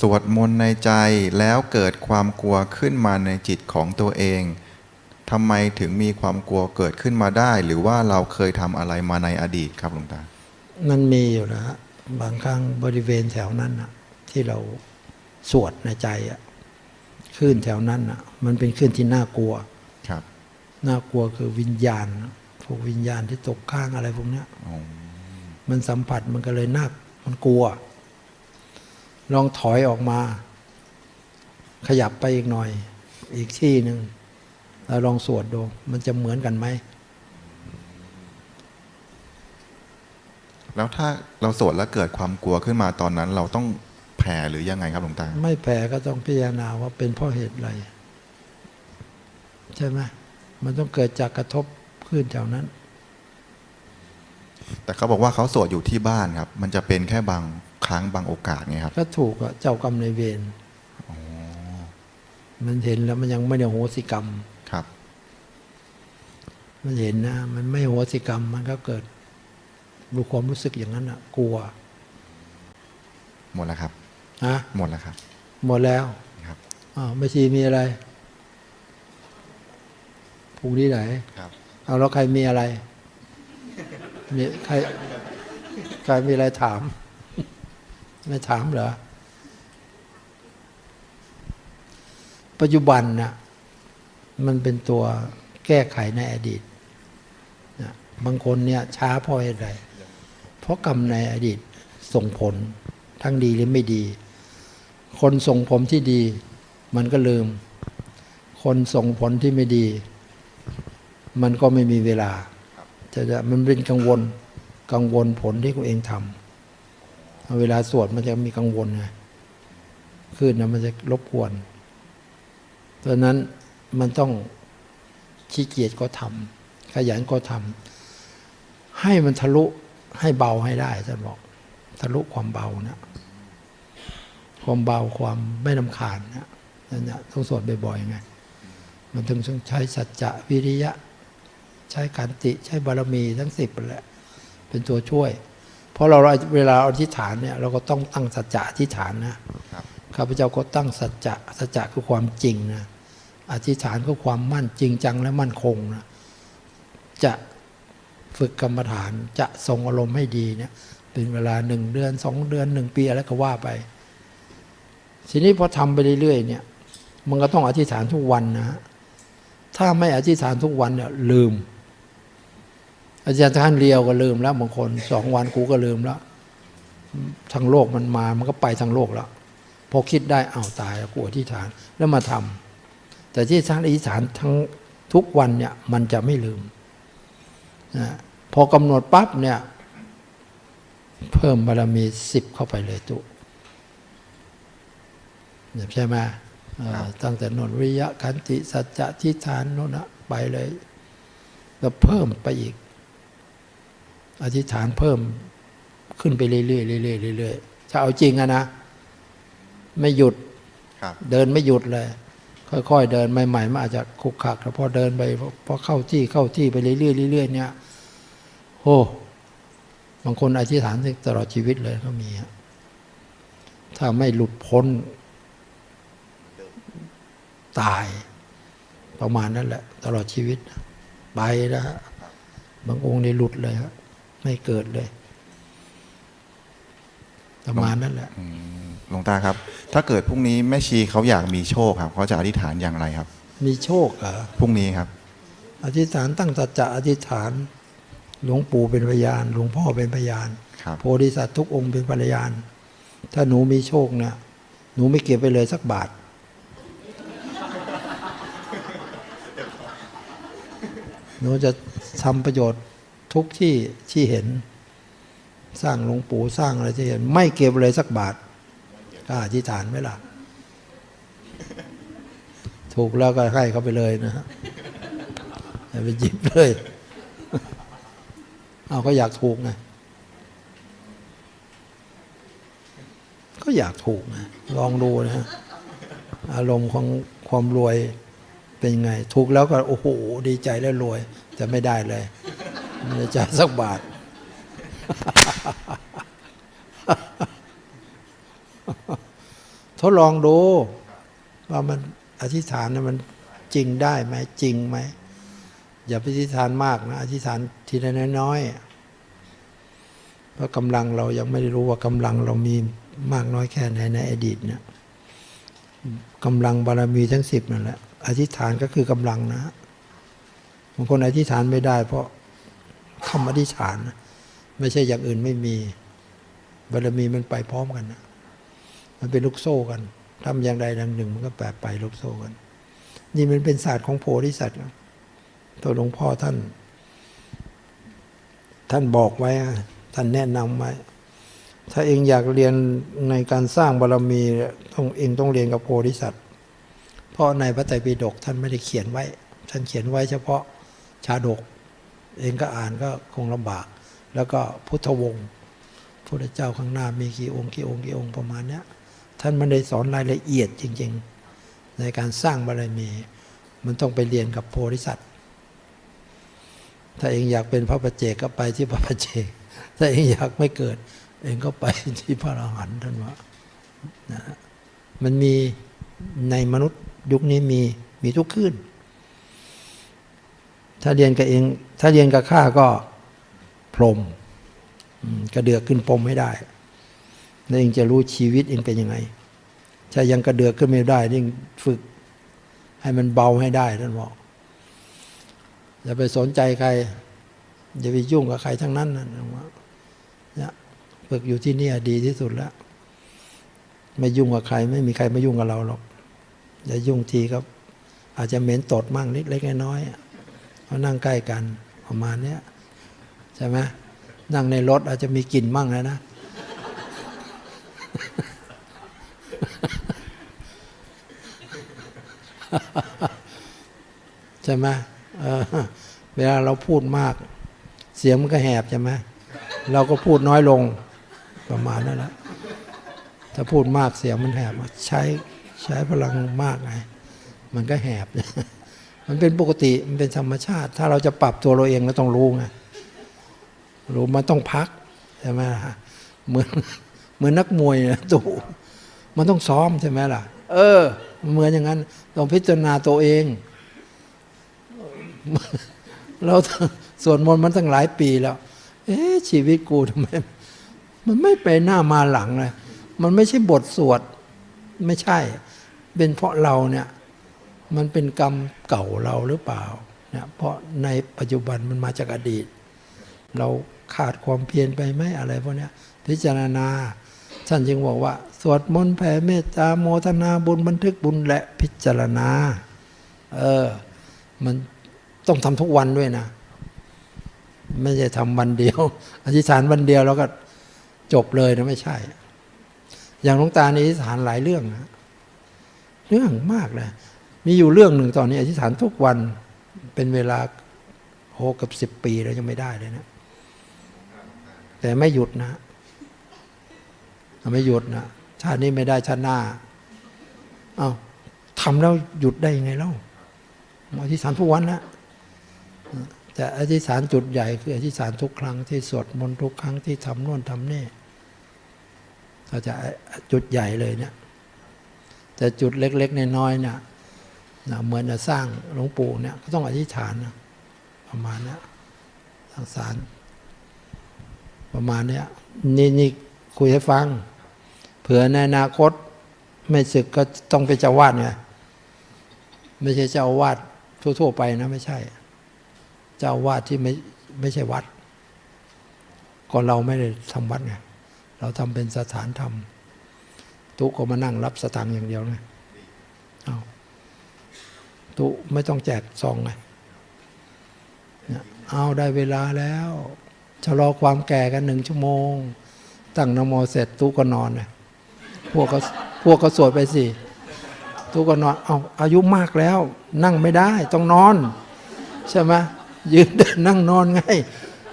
สวดมนต์ในใจแล้วเกิดความกลัวขึ้นมาในจิตของตัวเองทำไมถึงมีความกลัวเกิดขึ้นมาได้ หรือว่าเราเคยทำอะไรมาในอดีตครับหลวงตา มันมีอยู่นะฮะบางครั้งบริเวณแถวนั้นนะที่เราสวดในใจอะคลื่นแถวนั้นอะมันเป็นคลื่นที่น่ากลัวครับน่ากลัวคือวิญญาณนะพวกวิญญาณที่ตกข้างอะไรพวกเนี้ยอ๋อมันสัมผัสมันก็เลยน่ามันกลัว ลองถอยออกมา ขยับไปอีกหน่อย อีกที่หนึ่งแล้วลองสวดดู มันจะเหมือนกันไหม แล้วถ้าเราสวดแล้วเกิดความกลัวขึ้นมาตอนนั้น เราต้องแผ่หรือยังไงครับหลวงตา ไม่แผ่ก็ต้องพิจารณาว่าเป็นเพราะเหตุอะไร ใช่ไหมมันต้องเกิดจากกระทบคลื่นแถวนั้น แต่เขาบอกว่าเขาสวดอยู่ที่บ้านครับ มันจะเป็นแค่บาง ครั้งบางโอกาสไงครับ ก็ถูกอะเจ้ากรรมในายเวรมันเห็นแล้วมันยังไม่ได้โหสิกรรมครับ มันเห็นนะ มันไม่โหสิกรรม มันก็เกิดรู้ความรู้สึกอย่างนั้นอะกลัว หมดแล้วครับฮะหมดแล้วครับ หมดแล้วครับอ้าวไม่ชีมีอะไรพรุ่งนี้ไหนครับเอาแล้วใครมีอะไรมีใครใครมีอะไรถาม ไม่ถามเหรอ ปัจจุบันนะมันเป็นตัวแก้ไขในอดีตนะบางคนเนี่ยช้าเพราะอะไร เพราะกรรมในอดีตส่งผลทั้งดีหรือไม่ดี คนส่งผลที่ดี มันก็ลืม คนส่งผลที่ไม่ดี มันก็ไม่มีเวลาจะจะมันเป็นกังวลกังวลผลที่ตัวเองทำ เวลาสวดมันจะมีกังวลไงขึ้นนะมันจะรบกวนดังนั้นมันต้องขี้เกียจก็ทำขยันก็ทำให้มันทะลุให้เบาให้ได้ท่านบอก ทะลุความเบานะความเบาความไม่นำคาญนะนั่นนะต้องสวดบ่อยๆไงมันถึงต้องใช้สัจจะวิริยะ ใช้ขันติใช้บารมีทั้งสิบแหละเป็นตัวช่วย เพราะเราเวลาอธิษฐานเนี่ยเราก็ต้องตั้งสัจจะอธิษฐานนะครับข้าพเจ้าก็ตั้งสัจจะสัจจะคือความจริงนะอธิษฐานคือความมั่นจริงจังและมั่นคงนะจะฝึกกรรมฐานจะทรงอารมณ์ให้ดีเนี่ยเป็นเวลาหนึ่งเดือนสองเดือนหนึ่งปีอะไรก็ว่าไป ทีนี้พอทำไปเรื่อยๆเนี่ยมันก็ต้องอธิษฐานทุกวันนะ ถ้าไม่อธิษฐานทุกวันเนี่ยลืม อาจารย์ท่านเรียวก็ลืมแล้วบางคนสองวันกูก็ลืมแล้วทั้งโลกมันมามันก็ไปทั้งโลกแล้วพอคิดได้อ้าวตายแล้วกูอธิษฐานแล้วมาทำแต่ที่ท่านอธิษฐานทั้งทุกวันเนี่ยมันจะไม่ลืมนะพอกำหนดปั๊บเนี่ยเพิ่มบารมีสิบเข้าไปเลยตุเนี่ยใช่ไหมเอ่อตั้งแต่นนวิริยะขันติสัจจะทิฏฐานโน่นนะไปเลย แล้วเพิ่มไปอีก อธิษฐานเพิ่มขึ้นไปเรื่อยๆเรื่อยๆเรื่อยๆถ้าเอาจริงอะนะ ไม่หยุดครับเดินไม่หยุดเลย ค่อยๆเดินใหม่ๆมันอาจจะคุกคักแต่พอเดินไปพอเข้าที่เข้าที่ไปเรื่อยๆเรื่อยๆเนี่ยโอ้บางคนอธิษฐานตลอดชีวิตเลยก็มีฮะถ้าไม่หลุดพ้น ตายประมาณนั้นแหละ ตลอดชีวิต ไปนะฮะบางองค์นี่หลุดเลยฮะ ไม่เกิดเลย ประมาณนั้นแหละอืมหลวงตาครับ ถ้าเกิดพรุ่งนี้แม่ชีเขาอยากมีโชคครับ เขาจะอธิษฐานอย่างไรครับ มีโชคเหรอพรุ่งนี้ครับ อธิษฐานตั้งสัจจะอธิษฐาน หลวงปู่เป็นพยาน หลวงพ่อเป็นพยานครับโพธิสัตว์ทุกองค์เป็นพยาน ถ้าหนูมีโชคเนี่ย หนูไม่เก็บไปเลยสักบาทหนูจะทำประโยชน์ ทุกที่ที่เห็น สร้างหลวงปู่สร้างอะไรที่เห็น ไม่เก็บเลยสักบาทกล้าอธิษฐานไหมล่ะ ถูกแล้วก็ให้เขาไปเลยนะฮะไปหยิบเลย เอาก็อยากถูกไงก็อยากถูกนะลองดูนะฮะอารมณ์ของความรวยเป็นไง ถูกแล้วก็โอ้โหดีใจแล้วรวย จะไม่ได้เลย ไม่ได้จ่ายสักบาท ทดลองดู ว่ามันอธิษฐานนะมันจริงได้ไหมจริงไหม อย่าไปอธิษฐานมากนะ อธิษฐานทีละน้อยๆเพราะกำลังเรายังไม่ได้รู้ว่ากำลังเรามีมากน้อยแค่ไหนในอดีตเนี่ยกำลังบารมีทั้งสิบนั่นแหละอธิษฐานก็คือกำลังนะบางคนอธิษฐานไม่ได้เพราะ คำอธิษฐานนะไม่ใช่อย่างอื่นไม่มีบารมีมันไปพร้อมกันนะมันเป็นลูกโซ่กันทำอย่างใดอย่างหนึ่งมันก็แปรไปลูกโซ่กัน นี่มันเป็นศาสตร์ของโพธิสัตว์ตัวหลวงพ่อท่าน ท่านบอกไว้ ท่านแนะนำไว้ถ้าเองอยากเรียนในการสร้างบารรมีต้องเองต้องเรียนกับโพธิสัตว์เพราะในพระไตรปิฎกท่านไม่ได้เขียนไว้ ท่านเขียนไว้เฉพาะชาดก เองก็อ่านก็คงลำบาก แล้วก็พุทธวงศ์พระเจ้าข้างหน้ามีกี่องค์กี่องค์กี่องค์ประมาณเนี้ยท่านไม่ได้สอนรายละเอียดจริง ๆ ในการสร้างบารมี มันต้องไปเรียนกับโพธิสัตว์ถ้าเองอยากเป็นพระประเจกก็ไปที่พระประเจก ถ้าเองอยากไม่เกิด เองก็ไปที่พระอรหันต์ท่านว่านะฮะมันมีในมนุษย์ยุคนี้มีมีทุกขึ้น ถ้าเรียนกับเอง ถ้าเรียนกับข้าก็พรมกระเดือกขึ้นพรมไม่ได้ แล้วเองจะรู้ชีวิตเองเป็นยังไง ถ้ายังกระเดือกขึ้นไม่ได้ยิ่งฝึก ให้มันเบาให้ได้ท่านบอกอย่าไปสนใจใครอย่าไปยุ่งกับใครทั้งนั้นนะท่านว่าเนี่ยฝึกอยู่ที่นี่ดีที่สุดแล้ว ไม่ยุ่งกับใคร ไม่มีใครมายุ่งกับเราหรอกอย่ายุ่งทีก็อาจจะเหม็นตดมั่งนิดเล็กน้อย เพราะนั่งใกล้กันประมาณนี้ใช่ไหมนั่งในรถอาจจะมีกลิ่นมั่งนะนะ ใช่ไหมเเวลาเราพูดมาก เสียงมันก็แหบใช่ไหมเราก็พูดน้อยลงประมาณนั้นแหละถ้าพูดมากเสียงมันแหบใช้ใช้พลังมากไงมันก็แหบ มันเป็นปกติมันเป็นธรรมชาติ ถ้าเราจะปรับตัวเราเองเราต้องรู้ไงรู้มันต้องพักใช่ไหมล่ะเหมือนเหมือนนักมวยนะตู่มันต้องซ้อมใช่ไหมล่ะ เออ เหมือนอย่างนั้นต้องพิจารณาตัวเองเราสวดมนต์มันตั้งหลายปีแล้ว เอ๊ะชีวิตกูทำไม มันไม่ไปหน้ามาหลังเลยมันไม่ใช่บทสวด ไม่ใช่ เป็นเพราะเราเนี่ย มันเป็นกรรมเก่าเราหรือเปล่าเนี่ยเพราะในปัจจุบันมันมาจากอดีต เราขาดความเพียรไปไหมอะไรพวกนี้พิจารณาท่านจึงบอกว่า สวดมนต์แผ่เมตตาโมทนาบุญบันทึกบุญและพิจารณา เออ มันต้องทำทุกวันด้วยนะ ไม่ใช่ทำวันเดียว อธิษฐานวันเดียวแล้วก็จบเลยนะไม่ใช่ อย่างหลวงตานี่อธิษฐานหลายเรื่องนะเรื่องมากเลย มีอยู่เรื่องหนึ่งตอนนี้อธิษฐานทุกวันเป็นเวลาโหกับสิบปีแล้วยังไม่ได้เลยนะ แต่ไม่หยุดนะไม่หยุดนะชาตินี้ไม่ได้ชาติหน้าเอา้าทำแล้วหยุดได้ยังไงเล่าอธิษฐานทุกวันนะแต่อธิษฐานจุดใหญ่คืออธิษฐานทุกครั้งที่สวดมนต์ทุกครั้งที่ทำโน่นทำนี่เราจะจุดใหญ่เลยเนี่ยแต่จุดเล็ก ๆ น้อยๆเนี่ย นะเหมือนจะสร้างหลวงปู่เนี่ยก็ต้องอธิษฐานนะประมาณนี้ยทางสารประมาณนี้นี่นี่คุยให้ฟัง เผื่อในอนาคตไม่ศึกก็ต้องเป็นเจ้าวาดไงไม่ใช่เจ้าวาดทั่ว ๆ ไปนะไม่ใช่ เจ้าวาดที่ไม่ไม่ใช่วัด ก็เราไม่ได้ทำวัดไงเราทำเป็นสถานธรรม ทุกก็มานั่งรับสตางค์อย่างเดียวนะเอา ตุไม่ต้องแจกซองไงเอาได้เวลาแล้วชะลอความแก่กันหนึ่งชั่วโมง ตั้งนโมเสร็จตุก็นอนนะพวกก็พวกก็สวดไปสิตุก็นอนเอาอายุมากแล้ว นั่งไม่ได้ต้องนอน ใช่ไหมยืนเดินนั่งนอนไง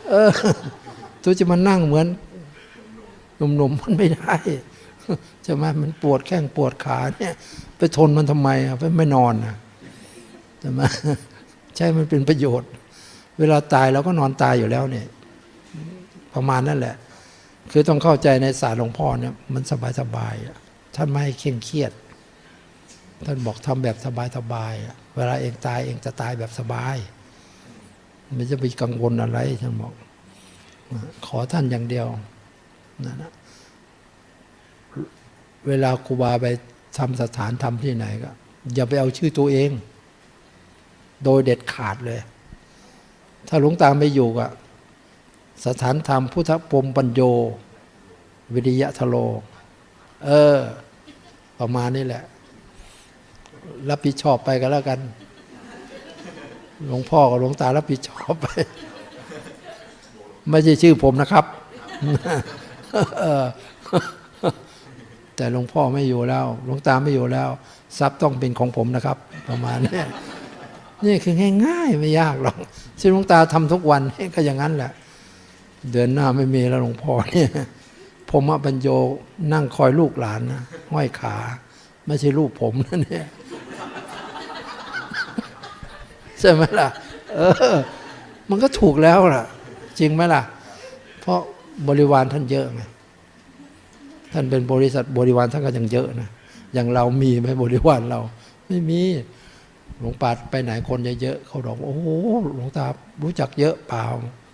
เออตุจะมานั่งเหมือนหนุ่มๆมันไม่ได้ใช่ไหมมันปวดแข้งปวดขาเนี่ย ไปทนมันทำไมอะไปไม่นอนอะ ใช่ไหมใช่มันเป็นประโยชน์ เวลาตายเราก็นอนตายอยู่แล้วเนี่ย ประมาณนั่นแหละ คือต้องเข้าใจในศาสตร์หลวงพ่อเนี่ยมันสบายสบายๆท่านไม่ให้เคร่งเครียด ท่านบอกทำแบบสบายๆอะเวลาเองตายเองจะตายแบบสบายไม่จะไปกังวลอะไรท่านบอกขอท่านอย่างเดียวนั่นนะเวลาครูบาไปทำสถานทำที่ไหนก็ อย่าไปเอาชื่อตัวเอง โดยเด็ดขาดเลย ถ้าหลวงตาไม่อยู่ก็สถานธรรมพุทธปมปัญโย วิริยะทโล เออ ประมาณนี้แหละ รับผิดชอบไปก็แล้วกัน หลวงพ่อกับหลวงตารับผิดชอบไป ไม่ใช่ชื่อผมนะครับ แต่หลวงพ่อไม่อยู่แล้ว หลวงตาไม่อยู่แล้ว ทรัพย์ต้องเป็นของผมนะครับ ประมาณนี้ นี่คือง่าย ๆ ไม่ยากหรอกที่หลวงตาทำทุกวันก็อย่างนั้นแหละ เดือนหน้าไม่มีแล้วหลวงพ่อเนี่ยผมอะบรรโยนั่งคอยลูกหลานนะห้อยขา ไม่ใช่ลูกผมนะเนี่ยใช่ไหมล่ะ เออ มันก็ถูกแล้วล่ะ จริงไหมล่ะ เพราะบริวารท่านเยอะไงท่านเป็นบริษัทบริวารท่านก็ยังเยอะนะอย่างเรามีไหมบริวารเรา ไม่มี หลวงปาไปไหนคนเยอะๆเขาบอกโอ้โหหลวงตารู้จักเยอะเปล่า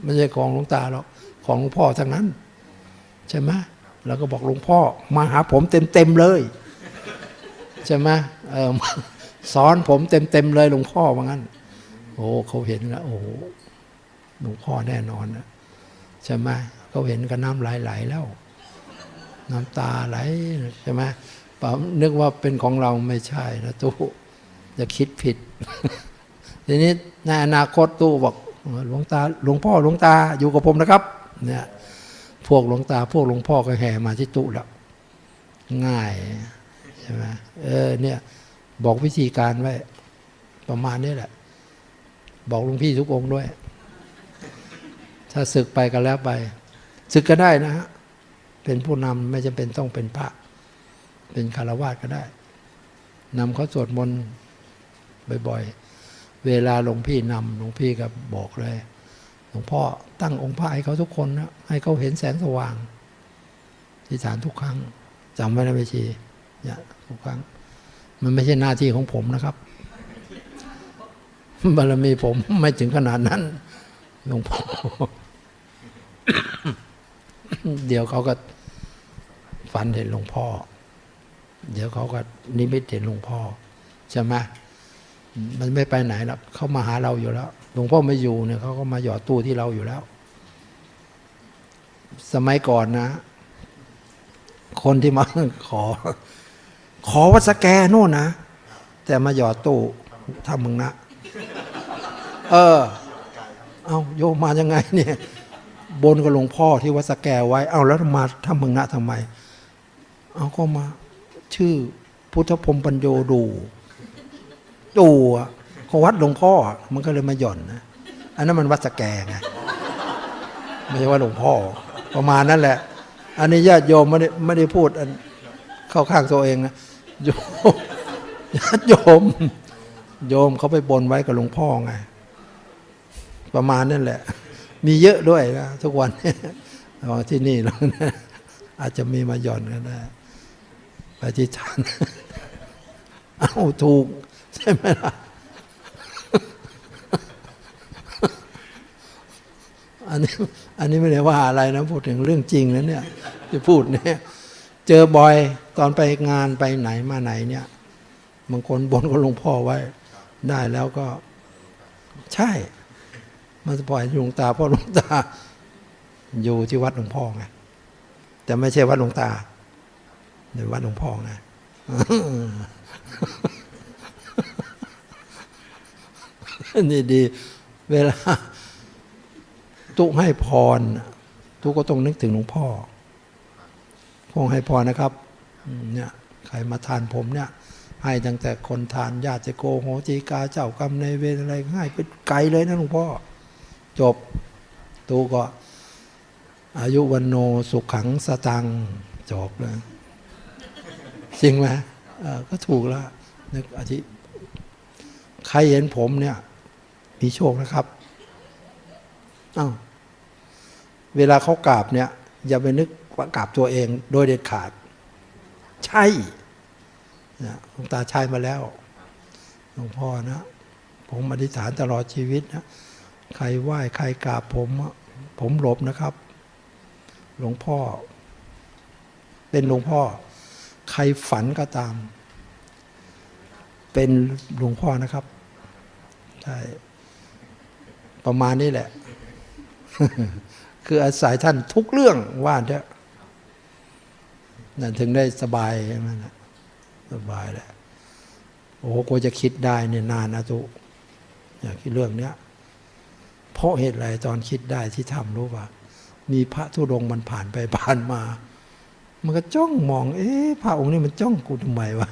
ไม่ใช่ของหลวงตาหรอกของหลวงพ่อทั้งนั้น ใช่ไหมแล้วก็บอกหลวงพ่อ มาหาผมเต็มๆเลยใช่ไหมเออสอนผมเต็มๆเลยหลวงพ่อว่างั้น โอ้เขาเห็นแล้วโอ้หลวงพ่อแน่นอนนะใช่ไหมเขาเห็นก็น้ำไหลไหลๆแล้ว น้ำตาไหลใช่ไหมเปล่านึกว่าเป็นของเราไม่ใช่นะตู้ จะคิดผิด ทีนี้ในอนาคตตู้บอกหลวงตาหลวงพ่อหลวงตาอยู่กับผมนะครับ เนี่ย พวกหลวงตา พวกหลวงพ่อก็แห่มาที่ตู้แล้วง่ายใช่ไหมเออเนี่ย บอกวิธีการไว้ ประมาณนี้แหละ บอกหลวงพี่ทุกองค์ด้วย ถ้าศึกไปก็แล้วไปศึกก็ได้นะฮะเป็นผู้นำไม่จำเป็นต้องเป็นพระ เป็นคารวาสก็ได้นำเขาสวดมนต์ บ่อยๆ เวลาหลวงพี่นำหลวงพี่ก็บอกเลย หลวงพ่อตั้งองค์พระให้เขาทุกคนนะให้เขาเห็นแสงสว่างที่ฐานทุกครั้งจำไว้นะเวชีเนี่ยทุกครั้ง มันไม่ใช่หน้าที่ของผมนะครับบารมีผมไม่ถึงขนาดนั้นหลวงพ่อเดี๋ยวเขาก็ฝันเห็นหลวงพ่อ เดี๋ยวเขาก็นิมิตเห็นหลวงพ่อใช่ไหม มันไม่ไปไหนหรอกเขามาหาเราอยู่แล้วหลวงพ่อไม่อยู่เนี่ยเขาก็มาหยอดตู้ที่เราอยู่แล้ว สมัยก่อนนะ คนที่มาขอ ขอวัดสแกโน่นนะแต่มาหยอดตู้ทำมึงนะเออ เอาโยมมายังไงเนี่ย บนกับหลวงพ่อที่วัดสแกไว้ เอาแล้วมาทำมึงนะทำไม เอาก็มา ชื่อพุทธพรมปัญโยดู ดูอะเขาวัดหลวงพ่อ มันก็เลยมาหย่อนนะอันนั้นมันวัดสแกไงไม่ใช่ว่าหลวงพ่อ ประมาณนั้นแหละ อันนี้ญาติโยมไม่ได้ไม่ได้พูดอันเข้าข้างตัวเองนะโยมญาติโยม โยมเขาไปบนไว้กับหลวงพ่อไงประมาณนั่นแหละ มีเยอะด้วยนะทุกวันที่นี่แล้วนะอาจจะมีมาหย่อนก็ได้ปฏิฐานเอาถูก ช่ไหมล่ะอันนี้อันนี้ไม่ได้ว่าอะไรนะ พูดถึงเรื่องจริงนะเนี่ยจะพูดเนี่ยเจอบ่อยตอนไปงานไปไหนมาไหนเนี่ยบางคนบนกับหลวงพ่อไว้ ได้แล้วก็ ใช่ มันจะปล่อยหลวงตาพราะหลวงตา อยู่ที่วัดหลวงพ่อไงแต่ไม่ใช่วัดหลวงตาในวัดหลวงพ่อไง นี่ดี เวลา ตุกให้พร ตุกก็ต้องนึกถึงหลวงพ่อพงให้พรนะครับเนี่ยใครมาทานผมเนี่ยให้ตั้งแต่คนทานญาติโกโหจีกาเจ้ากรรมในเวรอะไรให้ไปไกลเลยนะหลวงพ่อ จบตูก็ อายุวันโนสุขขังสตัง จบเลยจริงไหมก็ถูกแล้วนึกอธิใครเห็นผมเนี่ย มีโชคนะครับอ้าวเวลาเขากราบเนี่ย อย่าไปนึกว่ากราบตัวเองโดยเด็ดขาด ใช่นะหลวงตาใช้มาแล้วหลวงพ่อนะ ผมอธิษฐานตลอดชีวิตนะ ใครไหว้ใครกราบผม ผมหลบนะครับ หลวงพ่อ เป็นหลวงพ่อ ใครฝันก็ตาม เป็นหลวงพ่อนะครับ ใช่ ประมาณนี้แหละ คืออาศัยท่านทุกเรื่องว่าเถอะนั่นถึงได้สบายใช่นะสบายแหละโอ้โหกว่าจะคิดได้เนี่ยนานนะตุอยากคิดเรื่องเนี้ยเพราะเหตุอะไรตอนคิดได้ที่ทำรู้ป่ะมีพระธุดงมันผ่านไปผ่านมา มันก็จ้องมอง เอ๊ะพระองค์นี้มันจ้องกูทำไมวะ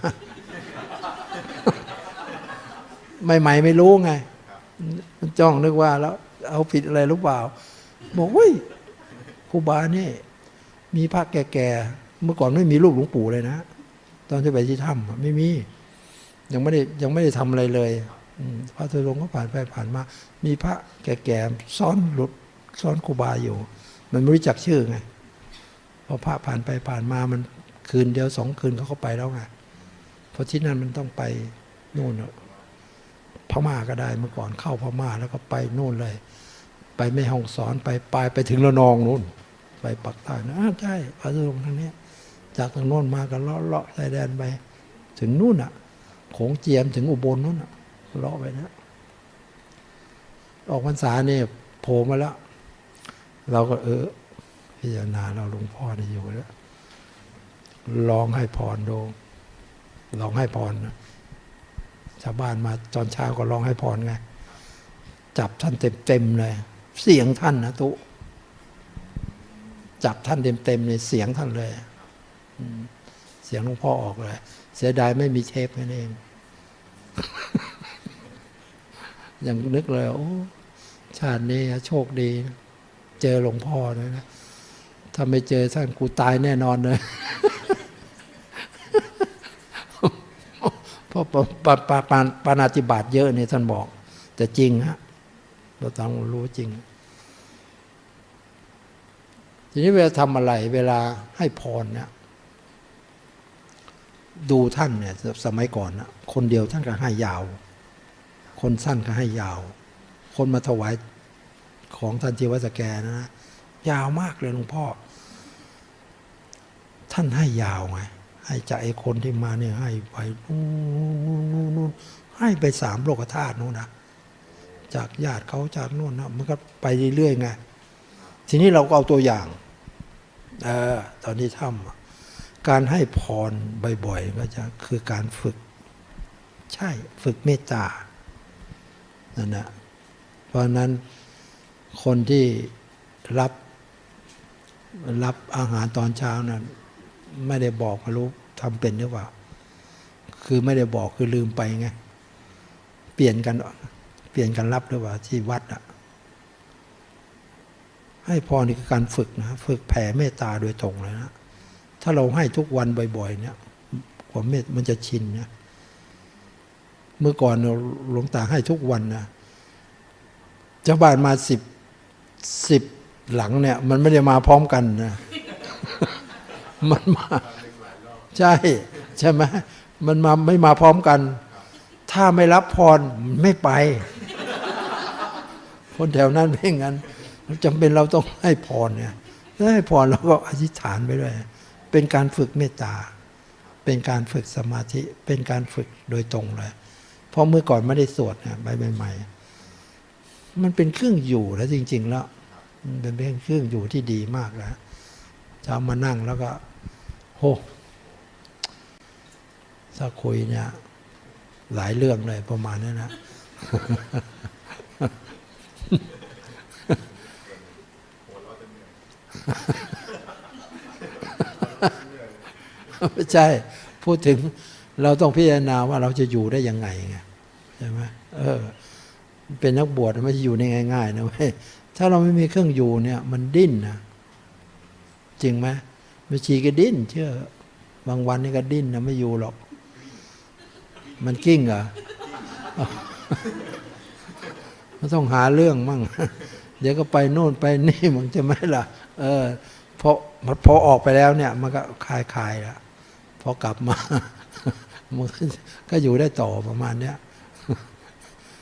ใหม่ๆไม่รู้ไง มันจ้องนึกว่าแล้วเอาผิดอะไรหรือเปล่า บอกเว้ยครูบาเนี่ยมีพระแก่ๆเมื่อก่อนไม่มีรูปหลวงปู่เลยนะ ตอนที่ไปที่ถ้ำไม่มี ยังไม่ได้ยังไม่ได้ทำอะไรเลยพระธุดงก็ผ่านไปผ่านมา มีพระแก่ๆซ้อนรถซ้อนครูบาอยู่ มันไม่รู้จักชื่อไงพอพระผ่านไปผ่านมามันคืนเดียวสองคืนเขาก็ไปแล้วไงเพราะที่นั่นมันต้องไปนู่นอะ ม่าก็ได้เมื่อก่อนเข้าพม่าแล้วก็ไปนู่นเลย ไปแม่ห้องสอนไปปลายไปถึงระนองนู่น ไปปักใต้นะใช่พระธุงค์ทางนี้จากทางโน้นมากันเลาะเลาะชายแดนไป ถึงนู่นอะโขงเจียมถึงอุบลนู่นอะเลาะไปนะออกพรรษาเนี่ยโผล่มาแล้ว เราก็เออพิจารณาเราหลวงพ่อได้อยู่แล้วลองให้พรดูลองให้พรนะ ชาวบ้านมาตอนเช้าก็ลองให้พรไง จับท่านเต็มๆเลย เสียงท่านนะตุ จับท่านเต็มๆในเสียงท่านเลย เสียงหลวงพ่อออกเลย เสียดายไม่มีเทปนั่นเองอยังนึกเลยโอ้ชาตินี้โชคดี เจอหลวงพ่อเลยนะถ้าไม่เจอท่านกูตายแน่นอนเลย เพ ราะปปปปาปานาติบาตเยอะเนี่ยท่านบอก แต่จริงฮะเราต้องรู้จริง ทีนี้เวลาทำอะไร เวลาให้พรเนี่ยดูท่านเนี่ยสมัยก่อนนะคนเดียวท่านก็ให้ยาว คนสั้นก็ให้ยาว คนมาถวายของท่านจีวัสแกนะ ยาวมากเลยหลวงพ่อ ท่านให้ยาวไง ให้จากไอ้คนที่มาเนี่ยให้ไปนู่นนู่นู่นให้ไปสามโลกธาตุนู่นนะจากญาติเขาจากนู่นนะมันก็ไปเรื่อยๆไงทีนี้เราก็เอาตัวอย่างเออตอนที่ทำการให้พรบ่อยๆก็จะคือการฝึก ใช่ฝึกเมตตานั่นนะเพราะฉะนั้นคนที่รับรับอาหารตอนเช้านั้น ไม่ได้บอกมารู้ทำเป็นหรือเปล่า คือไม่ได้บอกคือลืมไปไงเปลี่ยนกันเปลี่ยนกันรับหรือเปล่าที่วัดอะให้พรนี่คือการฝึกนะฝึกแผ่เมตตาโดยตรงเลยนะถ้าเราให้ทุกวันบ่อย ๆ เนี่ยความเมตมันจะชินนะเมื่อก่อนเราหลวงตาให้ทุกวันนะเจ้าบ้านมาสิบสิบหลังเนี่ย มันไม่ได้มาพร้อมกันนะ มันมา ใช่ ใช่ไหมมันมาไม่มาพร้อมกัน ถ้าไม่รับพรไม่ไป คนแถวนั้นไม่งั้นจำเป็นเราต้องให้พรเนี่ยให้พรเราก็อธิษฐานไปด้วย เป็นการฝึกเมตตา เป็นการฝึกสมาธิ เป็นการฝึกโดยตรงเลย เพราะเมื่อก่อนไม่ได้สวดเนี่ยใบใหม่ๆมันเป็นเครื่องอยู่แล้วจริง ๆ แล้วเป็นเครื่องอยู่ที่ดีมากแล้วจะมานั่งแล้วก็ โหถ้าคุยเนี่ย หลายเรื่องเลยประมาณนั้นนะไม่ใช่ พูดถึงเราต้องพิจารณาว่าเราจะอยู่ได้ยังไงไงใช่ไหมเออ เป็นนักบวชไม่ใช่อยู่ได้ง่าย ๆ นะเว้ยถ้าเราไม่มีเครื่องอยู่เนี่ย มันดิ้นนะจริงไหม ไม่ชีก็ดิ้นเชื่อบางวันนี่ก็ดิ้นนะไม่อยู่หรอก มันกิ้งเหรอมันต้องหาเรื่องมั่งเดี๋ยวก็ไปโน่นไปนี่มันจะไหมล่ะ เออพอพอออกไปแล้วเนี่ย มันก็คลายคลายล้วพอกลับมามันก็อยู่ได้ต่อประมาณเนี้ย